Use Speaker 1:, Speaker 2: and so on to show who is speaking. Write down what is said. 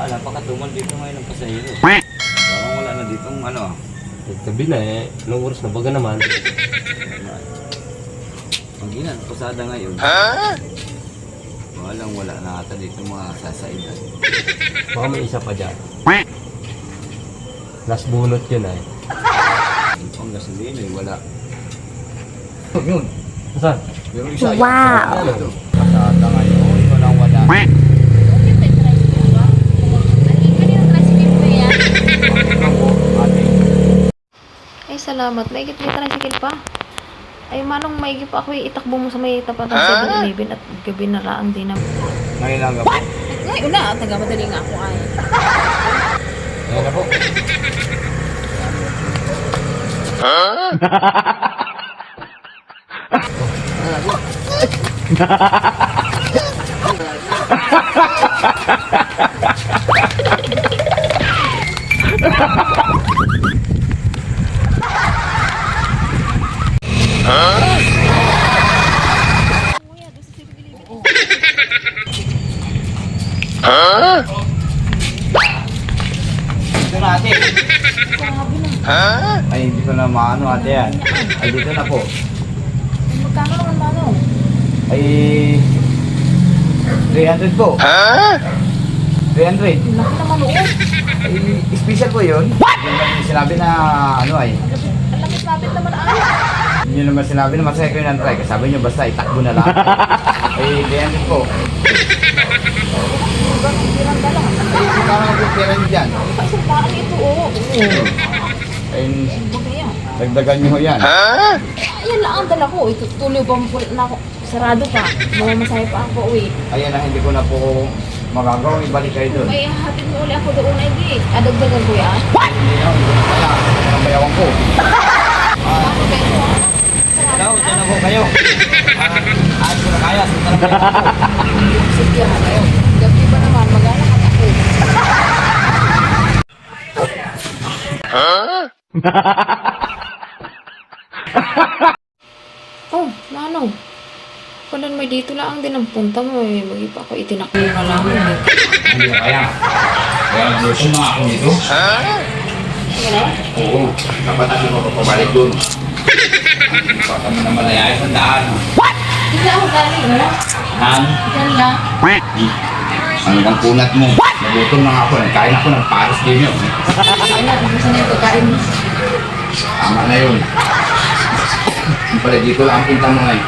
Speaker 1: Wala pa katumal dito ngayon ng pasahero. Parang wala na ditong ano.
Speaker 2: Nagtabi na eh. Anong oras na baga naman?
Speaker 1: Ang ginan, pasada ngayon. Walang wala na ata dito mga sasaidan.
Speaker 2: Baka may isa pa dyan. Last bunot yun eh.
Speaker 1: Yung pang gasolina eh, wala. Yun.
Speaker 2: Saan?
Speaker 3: Wow.
Speaker 1: Ito. Pasada ngayon, walang wala. Ako, ate.
Speaker 3: Salamat. May may tricycle pa. Ay, manong may pa ako itakbo mo sa may tapatan sa 7-Eleven at gabi na laang din na.
Speaker 1: Ngayon lang gabi.
Speaker 4: Ngayon na, taga madali nga ako ay.
Speaker 2: Ayan na po.
Speaker 1: Dito na ate. Ay, hindi ko na maano ate yan. Ay, dito na po.
Speaker 4: Magkano naman manong?
Speaker 1: Ay, 300 po. 300.
Speaker 4: Laki naman oo.
Speaker 1: Ay, special po yun. Lang yung sinabi na ano ay.
Speaker 4: Ang lapit-lapit naman ay.
Speaker 1: Yun naman sinabi na masaya kayo ng try. Sabi nyo basta itakbo na lang. ay, 300 po.
Speaker 4: Tirang dala.
Speaker 1: Ay, hindi ka mga pera nyo dyan.
Speaker 4: Paan ito oo. Oo.
Speaker 1: Ay,
Speaker 4: Bagay yan.
Speaker 1: dagdagan nyo ho yan.
Speaker 4: Ayan lang ang dala ko. Ito tuloy pa mo na ako. Sarado pa. Mamamasaya pa ako uwi.
Speaker 1: Ayan na, hindi ko na po magagawa. Ibalik kayo doon.
Speaker 4: May hatid mo uli ako doon ay di. Adagdagan ko yan.
Speaker 1: Hindi na, hindi ko na kaya. Ang bayawan ko.
Speaker 4: Ako kayo ko ah.
Speaker 1: Daw, dyan na po kayo. Ah, Ayos ko na kaya. Sunta kayo
Speaker 4: ha. Gabi pa naman. Mag-alakad ako.
Speaker 3: Oh, Manong. Kunan mo dito lang din ang punta mo eh. Magi pa ako itinakbo na lang eh.
Speaker 1: Hindi ko kaya. Kaya nag-lotion na ako dito. Oo. Dapat ako mapapabalik doon. Baka mo na malayayas ang daan.
Speaker 4: Hindi ako galing. Ano?
Speaker 1: Han?
Speaker 4: Diyan lang.
Speaker 1: Ano bang kunat mo? Nagutom na nga ako. Nagkain ako ng pares din yun.
Speaker 4: Ayun na. Gusto na yung pagkain mo.
Speaker 1: Tama na yun. Yung pala dito lang ang punta mo ngayon.